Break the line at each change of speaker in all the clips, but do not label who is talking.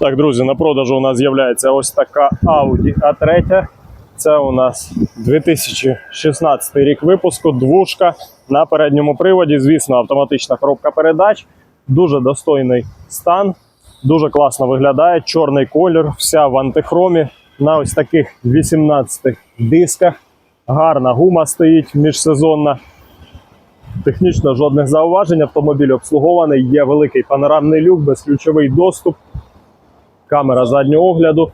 Так, друзі, на продажу у нас з'являється ось така Audi A3. Це у нас 2016 рік випуску, двушка на передньому приводі. Звісно, автоматична коробка передач. Дуже достойний стан, дуже класно виглядає. Чорний колір, вся в антихромі. На ось таких 18 дисках. Гарна гума стоїть міжсезонна. Технічно жодних зауважень. Автомобіль обслугований. Є великий панорамний люк, безключовий доступ камера заднього огляду.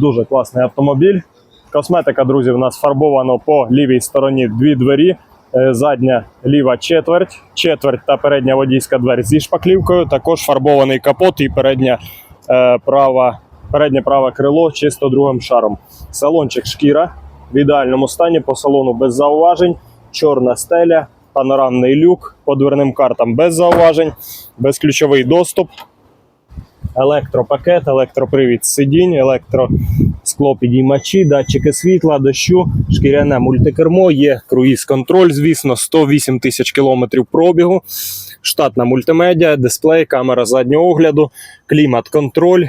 Дуже класний автомобіль. Косметика, друзі, у нас фарбовано по лівій стороні дві двері. Е, Задня ліва четверть, четверть та передня водійська двері зі шпаклівкою. Також фарбований капот і передня е, права, переднє праве крило чисто другим шаром. Салончик шкіра в ідеальному стані, по салону без зауважень, чорна стеля, панорамний люк, по дверним картам без зауважень, безключовий доступ електропакет, електропривід сидінь, електросклопідіймачі, датчики світла, дощу, шкіряне мультикермо, є круїз-контроль, звісно, 108 тисяч кілометрів пробігу, штатна мультимедіа, дисплей, камера заднього огляду, клімат-контроль,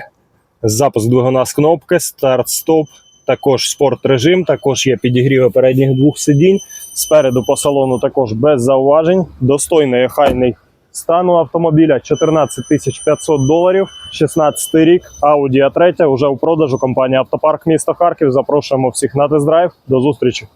запуск двигуна з кнопки, старт-стоп. Також спорт режим, також є підігріви передніх двох сидінь. Спереду по салону також без зауважень. Достойний охайний стану автомобіля 14 тисяч 500 доларів, 16 рік, Audi A3 вже у продажу компанія Автопарк міста Харків. Запрошуємо всіх на тест-драйв. До зустрічі.